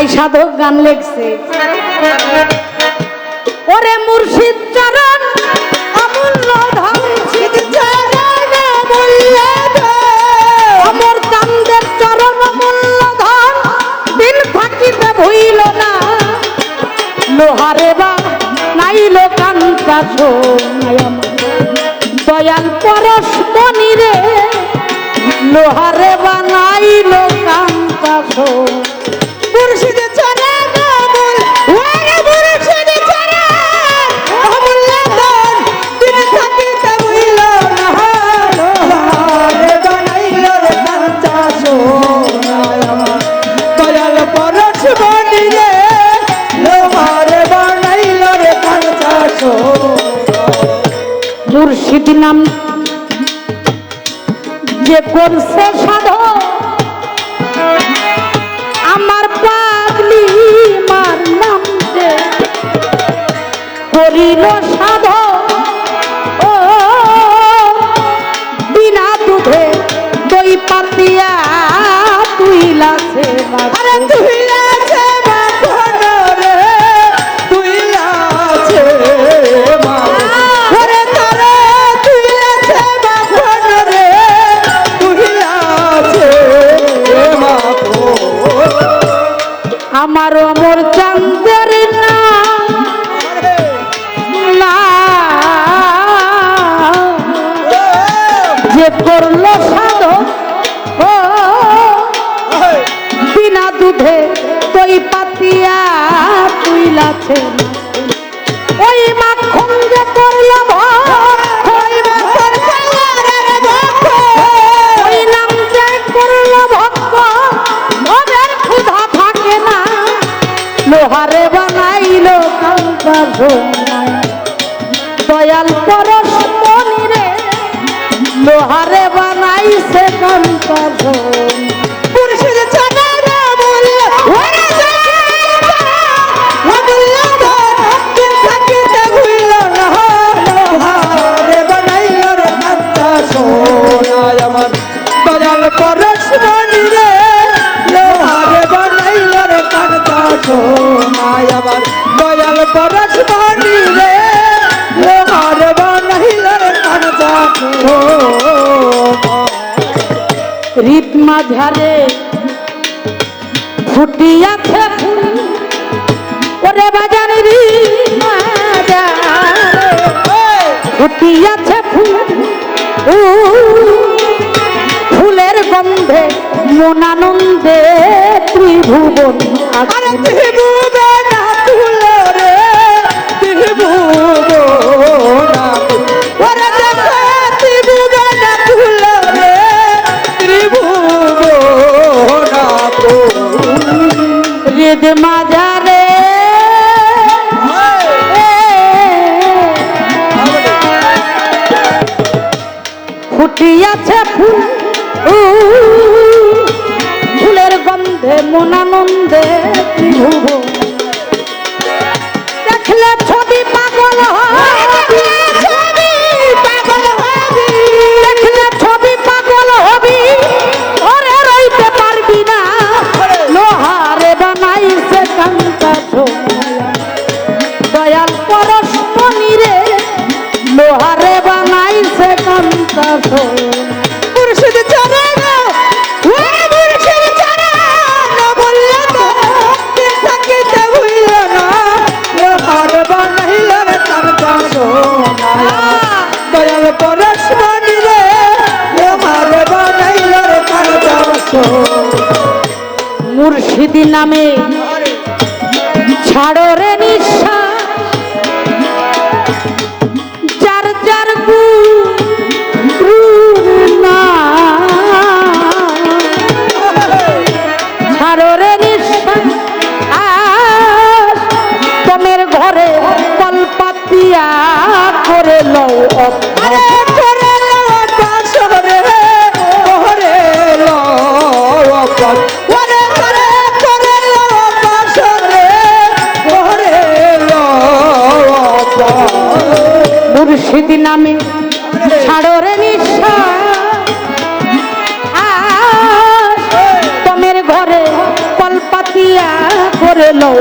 এই সাধক গান লেখছে। ওরে মুর্শিদ চরণ অমূল্য ধন। অমর চান্দের চরণ, অমূল্য ধন। ভুইল না। লোহারে বা নাইল কান্তা দয়াল পরশ মনিরে লোহারে মুর্শিদ নাম। যে করছে সাধ আমার পাগলি মার নাম করিল সাধ। ও বিনা দুধে দই পাতিয়া তুইলাছে আরে তুই আমার অমর চান্দের না না যে করল সাধ ও বিনা দুধে তৈ পাতিয়া তুইলাছে ওই সোনায় দয়াল পরশ মনিরে লোহারে বানাইছে কান্তা সোনায় দয়াল পরশ মনি রে লোহারে বানাইল রে কাঞ্চা সোনায় রীত মাঝারে ফুটিয়াছে ফুল ওরে বাজারে রীত মাঝারে ফুটিয়াছে ফুল ফুলের গন্ধে মনানন্দে ত্রিভুবন আরে আগুন। মাঝারে ফুটিয়াছে ফুল ফুলের গন্ধে মনানন্দে দেখলে ছবি পাগল হবি সোনায়া মুর্শিদ চরণ ওরে মুর্শিদ চরণ বললে তো দিন থাকিতে ভুইল না। লোহার বানাইল রে তার সোনায় দয়াল পরশ রে লোহার বানাইল রে তার মুর্শিদি নামে ছাড়ো রে মুর্শিদি নামে ছাড়ো নিশ্বাস তোমের ঘরে কলপাতিয়া করে লও